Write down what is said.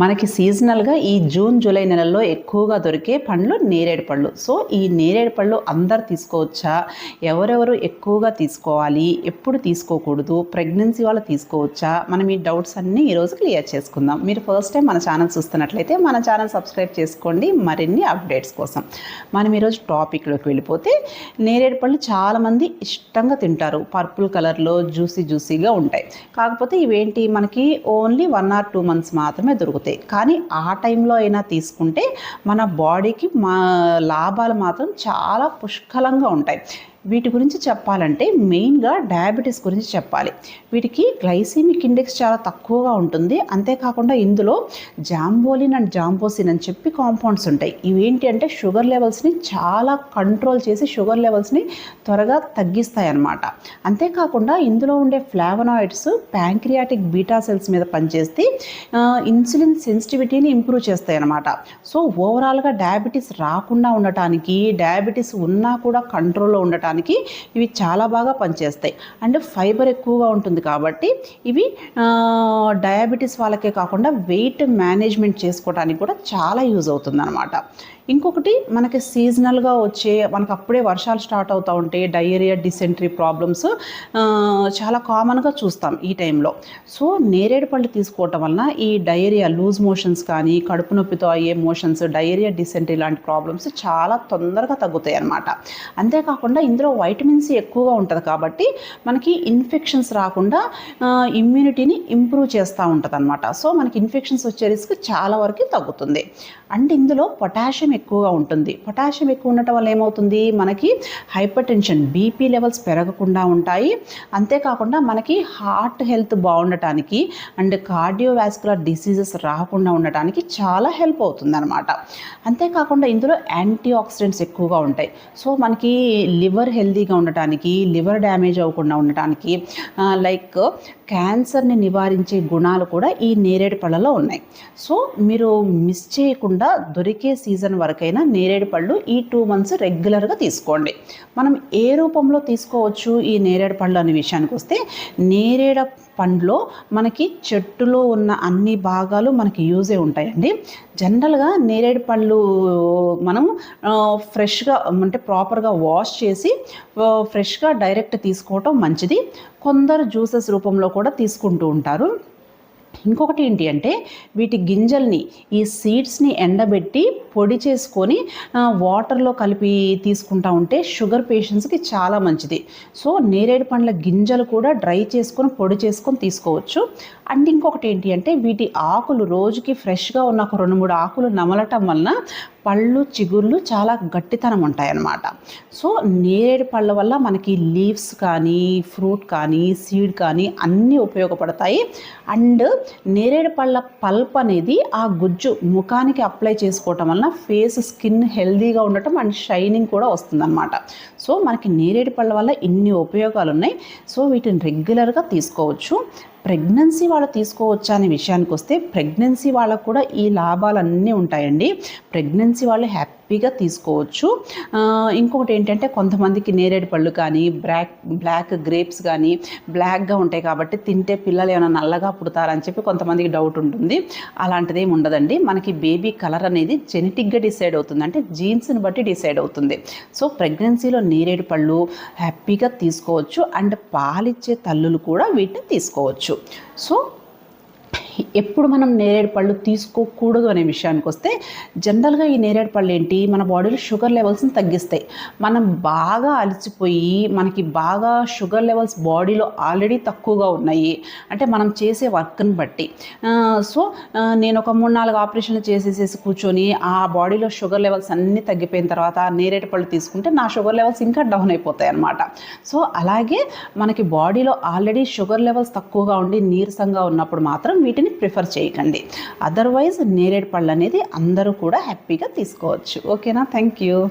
మనకి సీజనల్గా ఈ జూన్ జూలై నెలల్లో ఎక్కువగా దొరికే పండ్లు నేరేడు పళ్ళు సో ఈ నేరేడు పళ్ళు అందరు తీసుకోవచ్చా? ఎవరెవరు ఎక్కువగా తీసుకోవాలి? ఎప్పుడు తీసుకోకూడదు? ప్రెగ్నెన్సీ వాళ్ళు తీసుకోవచ్చా? మనం ఈ డౌట్స్ అన్నీ ఈరోజు క్లియర్ చేసుకుందాం. మీరు ఫస్ట్ టైం మన ఛానల్ చూస్తున్నట్లయితే మన ఛానల్ సబ్స్క్రైబ్ చేసుకోండి. మరిన్ని అప్డేట్స్ కోసం మనం ఈరోజు టాపిక్లోకి వెళ్ళిపోతే నేరేడు పళ్ళు చాలామంది ఇష్టంగా తింటారు. పర్పుల్ కలర్లో జ్యూసీ జ్యూసీగా ఉంటాయి. కాకపోతే ఇవేంటి? మనకి only one or two months మాత్రమే దొరుకుతాయి. కానీ ఆ టైంలో అయినా తీసుకుంటే మన బాడీకి మా లాభాలు మాత్రం చాలా పుష్కలంగా ఉంటాయి. వీటి గురించి చెప్పాలంటే మెయిన్గా డయాబెటీస్ గురించి చెప్పాలి. వీటికి గ్లైసీమిక్ ఇండెక్స్ చాలా తక్కువగా ఉంటుంది. అంతేకాకుండా ఇందులో జాంబోలిన్ అండ్ జాంబోసిన్ అని చెప్పి కాంపౌండ్స్ ఉంటాయి. ఇవేంటి అంటే షుగర్ లెవెల్స్ని చాలా కంట్రోల్ చేసి షుగర్ లెవెల్స్ని త్వరగా తగ్గిస్తాయి అన్నమాట అంతేకాకుండా ఇందులో ఉండే ఫ్లావనాయిడ్స్ ప్యాంక్రియాటిక్ బీటా సెల్స్ మీద పనిచేస్తే ఇన్సులిన్ సెన్సిటివిటీని ఇంప్రూవ్ చేస్తాయి అన్నమాట సో ఓవరాల్గా డయాబెటీస్ రాకుండా ఉండటానికి డయాబెటీస్ ఉన్నా కూడా కంట్రోల్లో ఉండటానికి ఇవి చాలా బాగా పనిచేస్తాయి. అండ్ ఫైబర్ ఎక్కువగా ఉంటుంది కాబట్టి ఇవి డయాబెటీస్ వాళ్ళకే కాకుండా వెయిట్ మేనేజ్మెంట్ చేసుకోవడానికి కూడా చాలా యూజ్ అవుతుంది అనమాట ఇంకొకటి మనకి సీజనల్గా వచ్చే మనకు అప్పుడే వర్షాలు స్టార్ట్ అవుతూ ఉంటే డయేరియా డిసెంట్రీ ప్రాబ్లమ్స్ చాలా కామన్గా చూస్తాం ఈ టైంలో సో నేరేడు పళ్ళు తీసుకోవటం వలన ఈ డయేరియా లూజ్ మోషన్స్ కానీ కడుపు నొప్పితో అయ్యే మోషన్స్ డయేరియా డిసెంట్రీ లాంటి ప్రాబ్లమ్స్ చాలా తొందరగా తగ్గుతాయి అన్నమాట. అంతేకాకుండా ఇందులో వైటమిన్ సి ఎక్కువగా ఉంటుంది కాబట్టి మనకి ఇన్ఫెక్షన్స్ రాకుండా ఇమ్యూనిటీని ఇంప్రూవ్ చేస్తూ ఉంటుంది అనమాట సో మనకి ఇన్ఫెక్షన్స్ వచ్చే రిస్క్ చాలా వరకు తగ్గుతుంది. అండ్ ఇందులో పొటాషియం ఎక్కువగా ఉంటుంది. పొటాషియం ఎక్కువ ఉండటం వల్ల ఏమవుతుంది? మనకి హైపర్ టెన్షన్ బీపీ లెవెల్స్ పెరగకుండా ఉంటాయి. అంతేకాకుండా మనకి హార్ట్ హెల్త్ బాగుండటానికి అండ్ కార్డియోవాస్కులర్ డిసీజెస్ రాకుండా ఉండటానికి చాలా హెల్ప్ అవుతుందన్నమాట. అంతేకాకుండా ఇందులో యాంటీ ఆక్సిడెంట్స్ ఎక్కువగా ఉంటాయి. సో మనకి లివర్ హెల్తీగా ఉండటానికి లివర్ డ్యామేజ్ అవ్వకుండా ఉండటానికి లైక్ క్యాన్సర్ని నివారించే గుణాలు కూడా ఈ నేరేడు పళ్ళలో ఉన్నాయి. సో మీరు మిస్ చేయకుండా దొరికే సీజన్ వరకైనా నేరేడు పళ్ళు ఈ టూ మంత్స్ రెగ్యులర్గా తీసుకోండి. మనం ఏ రూపంలో తీసుకోవచ్చు ఈ నేరేడు పళ్ళు అనే విషయానికి వస్తే నేరేడు పండ్లో మనకి చెట్టులో ఉన్న అన్ని భాగాలు మనకి యూజే ఉంటాయండి. జనరల్గా నేరేడు పళ్ళు మనం ఫ్రెష్గా అంటే ప్రాపర్గా వాష్ చేసి ఫ్రెష్గా డైరెక్ట్ తీసుకోవటం మంచిది. కొందరు జ్యూసెస్ రూపంలో కూడా తీసుకుంటూ ఉంటారు. ఇంకొకటి ఏంటి అంటే వీటి గింజల్ని ఈ సీడ్స్ని ఎండబెట్టి పొడి చేసుకొని వాటర్లో కలిపి తీసుకుంటా ఉంటే షుగర్ పేషెంట్స్కి చాలా మంచిది. సో నేరేడు పండ్ల గింజలు కూడా డ్రై చేసుకొని పొడి చేసుకొని తీసుకోవచ్చు. అండ్ ఇంకొకటి ఏంటి అంటే వీటి ఆకులు రోజుకి ఫ్రెష్గా ఉన్న ఒక రెండు మూడు ఆకులు నమలటం వలన పళ్ళు చిగుర్లు చాలా గట్టితనం ఉంటాయన్నమాట. సో నేరేడు పళ్ళ వల్ల మనకి లీవ్స్ కానీ ఫ్రూట్ కానీ సీడ్ కానీ అన్నీ ఉపయోగపడతాయి. అండ్ నేరేడు పళ్ళ పల్ప్ అనేది ఆ గుజ్జు ముఖానికి అప్లై చేసుకోవటం వలన ఫేస్ స్కిన్ హెల్దీగా ఉండటం అండ్ షైనింగ్ కూడా వస్తుందన్నమాట. సో మనకి నేరేడు పళ్ళ వల్ల ఇన్ని ఉపయోగాలు ఉన్నాయి సో వీటిని రెగ్యులర్గా తీసుకోవచ్చు. ప్రెగ్నెన్సీ వాళ్ళు తీసుకోవచ్చా అనే విషయానికి వస్తే ప్రెగ్నెన్సీ వాళ్ళకు కూడా ఈ లాభాలన్నీ ఉంటాయండి. ప్రెగ్నెన్సీ వాళ్ళు హ్యాపీగా తీసుకోవచ్చు. ఇంకొకటి ఏంటంటే కొంతమందికి నేరేడు పళ్ళు కానీ బ్లాక్ బ్లాక్ గ్రేప్స్ కానీ బ్లాక్గా ఉంటాయి కాబట్టి తింటే పిల్లలు ఏమైనా నల్లగా పుడతారని చెప్పి కొంతమందికి డౌట్ ఉంటుంది. అలాంటిది ఏమి ఉండదండి. మనకి బేబీ కలర్ అనేది జెనెటిక్గా డిసైడ్ అవుతుంది. అంటే జీన్స్ని బట్టి డిసైడ్ అవుతుంది. సో ప్రెగ్నెన్సీలో నేరేడు పళ్ళు హ్యాపీగా తీసుకోవచ్చు. అండ్ పాలిచ్చే తల్లులు కూడా వీటిని తీసుకోవచ్చు. సో ఎప్పుడు మనం నేరేడు పళ్ళు తీసుకోకూడదు అనే విషయానికి వస్తే జనరల్గా ఈ నేరేడు పళ్ళు ఏంటి మన బాడీలో షుగర్ లెవెల్స్ని తగ్గిస్తాయి. మనం బాగా అలసిపోయి మనకి బాగా షుగర్ లెవెల్స్ బాడీలో ఆల్రెడీ తక్కువగా ఉన్నాయి. అంటే మనం చేసే వర్క్ని బట్టి. సో నేను ఒక మూడు నాలుగు ఆపరేషన్లు చేసేసేసి కూర్చొని ఆ బాడీలో షుగర్ లెవెల్స్ అన్నీ తగ్గిపోయిన తర్వాత నేరేడు పళ్ళు తీసుకుంటే నా షుగర్ లెవెల్స్ ఇంకా డౌన్ అయిపోతాయి అన్నమాట. సో అలాగే మనకి బాడీలో ఆల్రెడీ షుగర్ లెవెల్స్ తక్కువగా ఉండి నీరసంగా ఉన్నప్పుడు మాత్రం వీటిని ప్రిఫర్ చేయకండి. అదర్వైజ్ నేరేడు పళ్ళు అనేది అందరూ కూడా హ్యాపీగా తీసుకోవచ్చు. ఓకేనా? Thank you